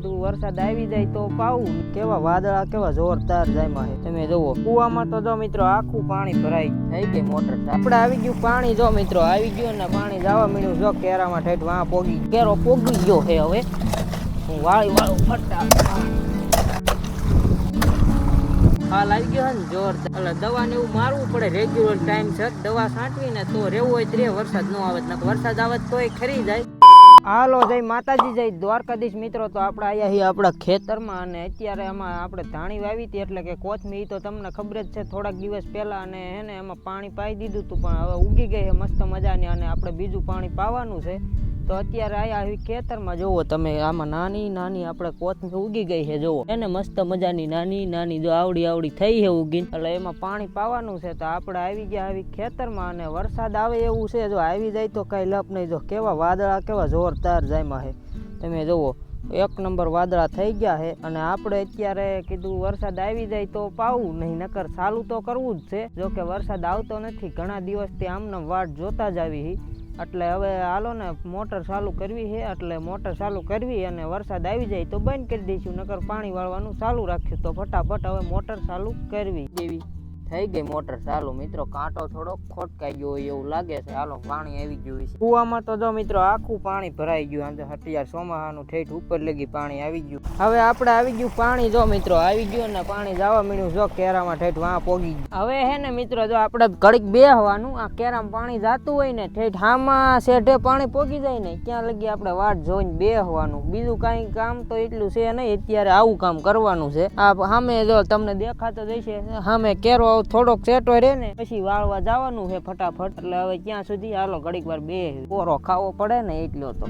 કીધું વરસાદ આવી જાય તો પાવું કેવા વાદળા, કેવા જોરદાર જાય તમે જુઓ, કુવામાં તો જો મિત્રો આખું પાણી ભરાઈ થઈ ગઈ મોટર આપણે આવી ગયું પાણી જો મિત્રો, આવી ગયું ને પાણી જવા મળ્યું. જો કેરામાં ઠેઠ વાં પોગી, કેરો પોગી ગયો છે હવે. હું વાળી વાળું ફટા હાલ આવી ગયો ને જોર એટલે દવા ને એવું મારવું પડે. રેગ્યુલર ટાઈમ છે દવા છાંટવી ને તો રહેવું હોય તો વરસાદ ન આવે વરસાદ આવે તોય ખરી જાય. હાલો, જય માતાજી, જય દ્વારકાધીશ મિત્રો. તો આપણે અહીંયા છીએ આપણા ખેતરમાં અને અત્યારે એમાં આપણે ધાણી વાવી હતી એટલે કે કોથમી તો તમને ખબર જ છે, થોડાક દિવસ પહેલાં અને એને એમાં પાણી પાઈ દીધું હતું, પણ હવે ઉગી ગઈ છે, મસ્ત મજાની. અને આપણે બીજું પાણી પાવાનું છે. તો અત્યારે આયા આવી ખેતરમાં. જુઓ તમે, આમાં નાની નાની આપણે કોથમી ઉગી ગઈ છે, જુઓ. એને મસ્ત મજાની નાની નાની જો આવડી આવડી થઈ છે ઉગી એટલે એમાં પાણી પાવાનું છે, તો આપણે આવી ગયા આવી ખેતરમાં અને વરસાદ આવે એવું છે, જો આવી જાય તો કાંઈ લપ નહીં. જો કેવા વાદળા, કેવા જોરદાર જાયમાં છે. તમે જુઓ, એક નંબર વાદળા થઈ ગયા છે અને આપણે અત્યારે કીધું વરસાદ આવી જાય તો પાવું નહીં, નકર ચાલુ તો કરવું જ છે. જો કે વરસાદ આવતો નથી, ઘણા દિવસથી આમને વાટ જોતા જ આવી એટલે હવે હાલો ને, મોટર ચાલુ કરવી છે, એટલે મોટર ચાલુ કરવી અને વરસાદ આવી જાય તો બંધ કરી દઈશું, નકર પાણી વાળવાનું ચાલુ રાખ્યું તો ફટાફટ હવે મોટર ચાલુ કરવી. જેવી થઈ ગઈ મોટર. ચાલુ મિત્રો, કાંટો થોડો ખોટકાઈ ગયો હોય એવું લાગે છે. હાલો, પાણી આવી ગયું છે. કુવામાં તો જો મિત્રો આખું પાણી ભરાઈ ગયું. અંદર અત્યારે સોમાહાનું ઠેઠ ઉપર લગી પાણી આવી ગયું. હવે આપણે આવી ગયું પાણી જો મિત્રો, આવી ગયું ને પાણી જવા મળ્યું જો કેરામાં ઠેઠ વાં પોગી ગયું. હવે હે ને મિત્રો, જો આપણે ઘડીક બે હવાનું આ કેરામાં પાણી જાતું હોય ને ઠેઠ હામાં શેઠે પાણી પોગી જાય ને ક્યાં લગી આપણે વાટ જોઈને બે હવાનું બીજું કાંઈ કામ તો એટલું છે નહીં, અત્યારે આવું કામ કરવાનું છે. આ સામે જો તમને દેખાતો જશે સામે કેરો થોડોક સેટો રે ને, પછી વાળવા જવાનું છે ફટાફટ. એટલે હવે ત્યાં સુધી? હાલો, ઘડીક વાર બે કોરો ખાવો પડે ને, એટલો તો.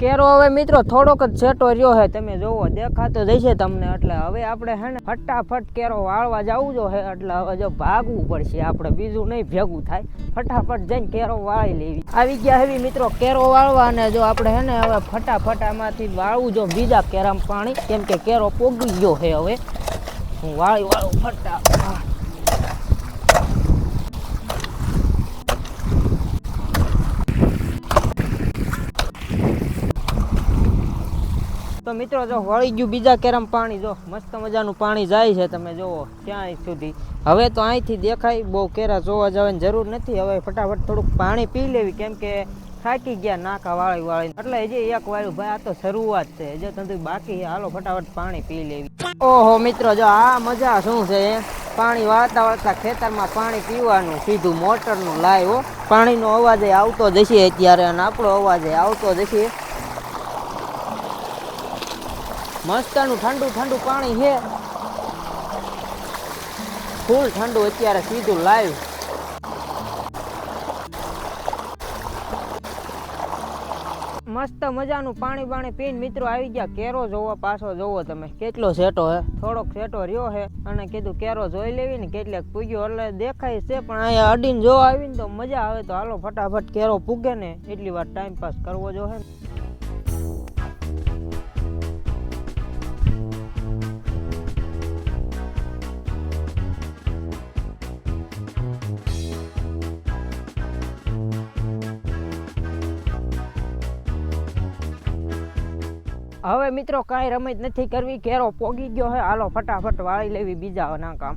કેરો હવે મિત્રો થોડોક જ છેટો રહ્યો છે તમે જોવો, દેખાતો જશે તમને. એટલે હવે આપણે હે ને ફટાફટ કેરો વાળવા જવું જો હે. એટલે હવે જો ભાગવું પડશે. આપણે બીજું નહીં ભેગું થાય. ફટાફટ જઈને કેરો વાળી લેવી. આવી ગયા હેવી મિત્રો કેરો વાળવા અને જો આપણે હે ને હવે ફટાફટ આમાંથી વાળવું જો બીજા કેરામાં પાણી. કેમ કે કેરો પોગી ગયો છે હવે. હું વાળી વાળું ફટાફટ. તો મિત્રો જો વળી ગયું બીજા કેરમ પાણી, જો મસ્ત મજાનું પાણી જાય છે તમે જુઓ ત્યાં સુધી. હવે તો અહીંથી દેખાય, બહુ કેરા જોવા જવાની જરૂર નથી. હવે ફટાફટ થોડુંક પાણી પી લેવી, કેમ કે થાકી ગયા નાકા વાળી વાળી એટલે હજી એક વાળું ભાઈ આ તો શરૂઆત છે. હજી તો બાકી. હાલો ફટાફટ પાણી પી લેવી. ઓહો, મિત્રો જો આ મજા શું છે? પાણી વાળતા વાળતા ખેતરમાં પાણી પીવાનું, સીધું મોટરનું લાવ્યો પાણીનો અવાજ આવતો જશે અત્યારે અને આપણો અવાજ આવતો જશે. મસ્તનું ઠંડુ ઠંડુ પાણી છે. ફૂલ ઠંડુ અત્યારે સીધું લાઈવ. મસ્ત મજાનું પાણી પાણી પીને મિત્રો આવી ગયા. કેરો જોવો, પાછો જોવો તમે. કેટલો સેટો હે? થોડોક સેટો રહ્યો હે. અને કીધું કેરો જોઈ લેવી ને કેટલાક પૂગ્યો. એટલે દેખાય છે, પણ અહીંયા અડીને જોવા આવીને તો મજા આવે. તો હાલો ફટાફટ કેરો પૂગે ને. એટલી વાર ટાઈમ પાસ કરવો જો હે હવે મિત્રો કાંઈ રમત નથી કરવી કેરો પોગી ગયો હે. હાલો, ફટાફટ વાળી લેવી બીજા ના કામ.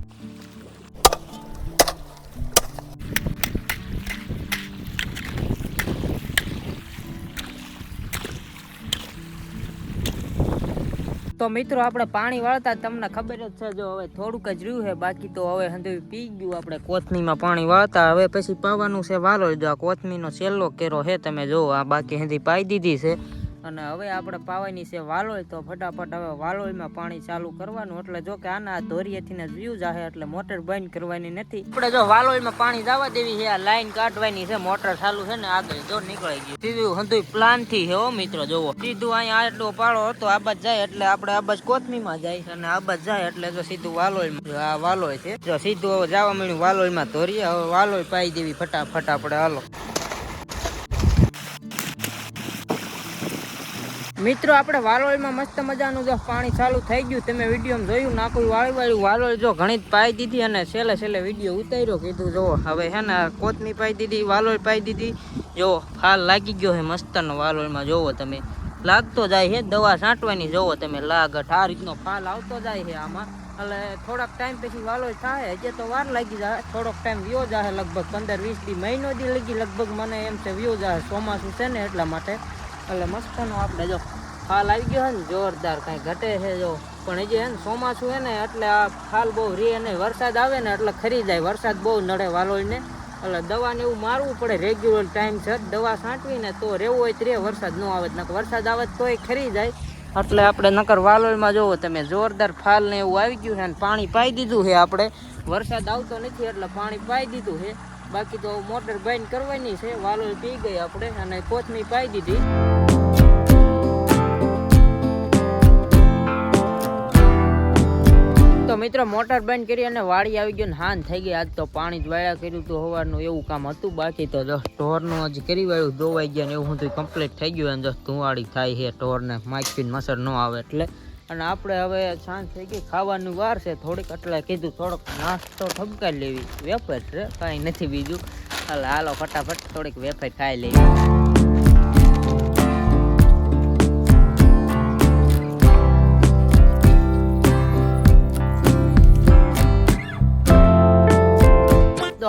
તો મિત્રો, આપણે પાણી વાળતા તમને ખબર જ છે, જો હવે થોડુંક જ રહ્યું છે બાકી તો હવે હંધું પી ગયું. આપણે કોથમીમાં પાણી વાળતા. હવે પછી પાવાનું છે વાલો જો આ કોથમીનો છેલ્લો કેરો છે તમે જો આ બાકી હંધી પાઈ દીધી છે. અને હવે આપણે પાવાની છે વાલોય, તો ફટાફટ હવે વાલોયમાં પાણી ચાલુ કરવાનું. એટલે જો કે આના ધોરિયેથી ને વ્યૂ જાહે એટલે મોટર બંધ કરવાની નથી. આપણે જો વાલોયમાં પાણી જવા દેવી છે, આ લાઈન કાઢવાની છે મોટર ચાલુ છે ને આગળ જો નીકળી ગયું. સીધું હંધું પ્લાનથી હો મિત્રો જોવો સીધું અહીંયા આટલો પાળો હતો, આ બાજ જાય એટલે આપણે આ બાજ કોથમીમાં જાય અને આ બાજ જાય એટલે જો સીધું વાલોળમાં આ વાલોય છે. જો સીધું જવા મળ્યું વાલોયમાં ધોરીએ, હવે વાલોય પાઈ દેવી ફટાફટ આપણે, હાલો. મિત્રો, આપણે વાલોળમાં મસ્ત મજાનું જો પાણી ચાલુ થઈ ગયું, તમે વિડીયોમાં જોયું નાખું વાળી વાળી. વાલોળ જો ઘણી જ પાઈ દીધી અને છેલ્લે છેલ્લે વીડિયો ઉતાર્યો, કીધું, જો, હવે હે ને કોથમી પાઈ દીધી? વાલોળ પાઈ દીધી? જો ફાલ લાગી ગયો હે મસ્તનો વાલોળમાં, જોવો તમે. લાગતો જાય છે, દવા છાંટવાની, જોવો તમે લાગટ આ રીતનો ફાલ આવતો જાય છે આમાં. એટલે થોડાક ટાઈમ પછી વાલોલ થાય, હજી તો વાર લાગી જાય, થોડોક ટાઈમ વ્યો જાય લગભગ પંદર વીસ દી મહિનો દી લગી, લગભગ મને એમ છે વ્યો જાય, ચોમાસું છે ને એટલા માટે. એટલે મસ્તનો આપણે જો ફાલ આવી ગયો છે ને, જોરદાર કાંઈ ઘટે છે જો. પણ હજી હે ને ચોમાસું હે ને, એટલે આ ફાલ બહુ રે ને, વરસાદ આવે ને, એટલે ખરી જાય. વરસાદ બહુ નડે વાલોળને એટલે દવાને એવું મારવું પડે. રેગ્યુલર ટાઈમ છે દવા છાંટવી ને તો રહેવું હોય તો રે વરસાદ ન આવે નકર. વરસાદ આવે તોય ખરી જાય. એટલે આપણે નકર વાલોળમાં જોવો, તમે જોરદાર ફાલ ને એવું આવી ગયું છે અને પાણી પાઈ દીધું છે આપણે. વરસાદ આવતો નથી એટલે પાણી પાઈ દીધું છે. બાકી તો મોટર બંધ કરવાની છે વાલોળ પી ગઈ આપણે અને કોથમી પાઈ દીધી. તો મિત્રો, મોટર બંધ કરી અને વાડી આવી ગયો ને હાન થઈ ગઈ. આજ તો પાણી જ વાયા કર્યું તો, હવારનું એવું કામ હતું. બાકી તો જો ઢોરનું જ કરી વાળ્યું, ધોવાઈ ગયા ને એવું બધું કમ્પ્લીટ થઈ ગયું. અને જો ધુવાડી થાય છે, ઢોરને માખીને મસર ન આવે એટલે. અને આપણે હવે સાંજ થઈ ગઈ, ખાવાનું વાર છે. થોડીક એટલે કીધું, થોડોક નાસ્તો ઠપકાઈ લેવી. વેફર છે, કાંઈ નથી બીજું. હાલો હાલો, ફટાફટ થોડીક વેફર ખાઈ લેવી.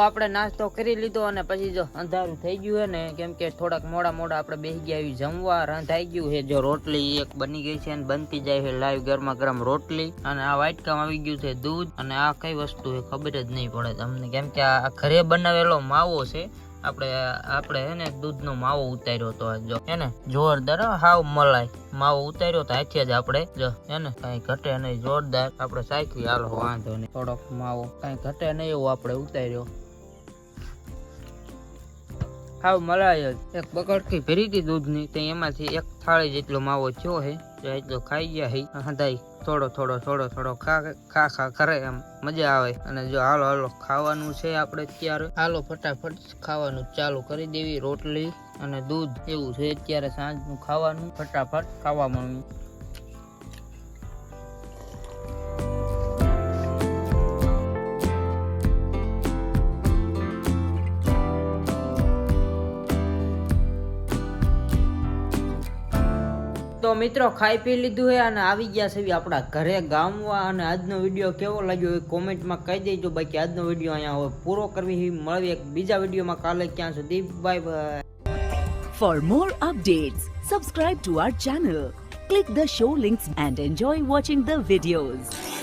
આપણે નાસ્તો કરી લીધો અને પછી જો અંધારું થઈ ગયું છે ને કેમ કે થોડાક મોડા મોડા આપણે બેસી ગયા જમવા રંધાઈ ગયું છે. જો રોટલી એક બની ગઈ છે અને બનતી જાય છે લાઈવ ગરમા ગરમ રોટલી. અને આ વાટકામ આવી ગયું છે દૂધ. અને આ કઈ વસ્તુ એ ખબર જ નહીં પડે તમને. કેમ કે આ ઘરે બનાવેલો માવો છે. આપણે આપણે હે ને દૂધનો માવો ઉતાર્યો તો જો હે ને? જોરદાર હો, હાવ મલાઈ. માવો ઉતાર્યો તો હાથે જ આપણે જો હે ને? કઈ ઘટે નહીં જોરદાર. આપણે સાચવી હાલો વાંધો નહીં. થોડોક માવો કઈ ઘટે નહીં એવું આપણે ઉતાર્યો. હાવ મલાય એક બકડકી ભરી હતી દૂધની તો એમાંથી એક થાળી જેટલો માવો થયો હે એટલો ખાઈ ગયા હે. હદાઈ થોડો થોડો થોડો થોડો ખા ખા ખા કરે એમ. મજા આવે. અને જો હાલો હાલો, ખાવાનું છે આપણે અત્યારે. હાલો, ફટાફટ ખાવાનું ચાલુ કરી દેવી રોટલી અને દૂધ. એવું છે અત્યારે સાંજનું ખાવાનું. ફટાફટ ખાવા માંડવું તો મિત્રો ખાઈ પી લીધું છે અને આવી ગયા છે આપણા ઘરે ગામવા. અને આજનો વીડિયો કેવો લાગ્યો એ કોમેન્ટમાં કહી દેજો. બાકી આજનો વીડિયો અહીંયા હવે પૂરો કરવી મળવી એક બીજા વિડીયોમાં કાલે ક્યાં સુધી? Bye bye for more updates subscribe to our channel click the show links and enjoy watching the videos.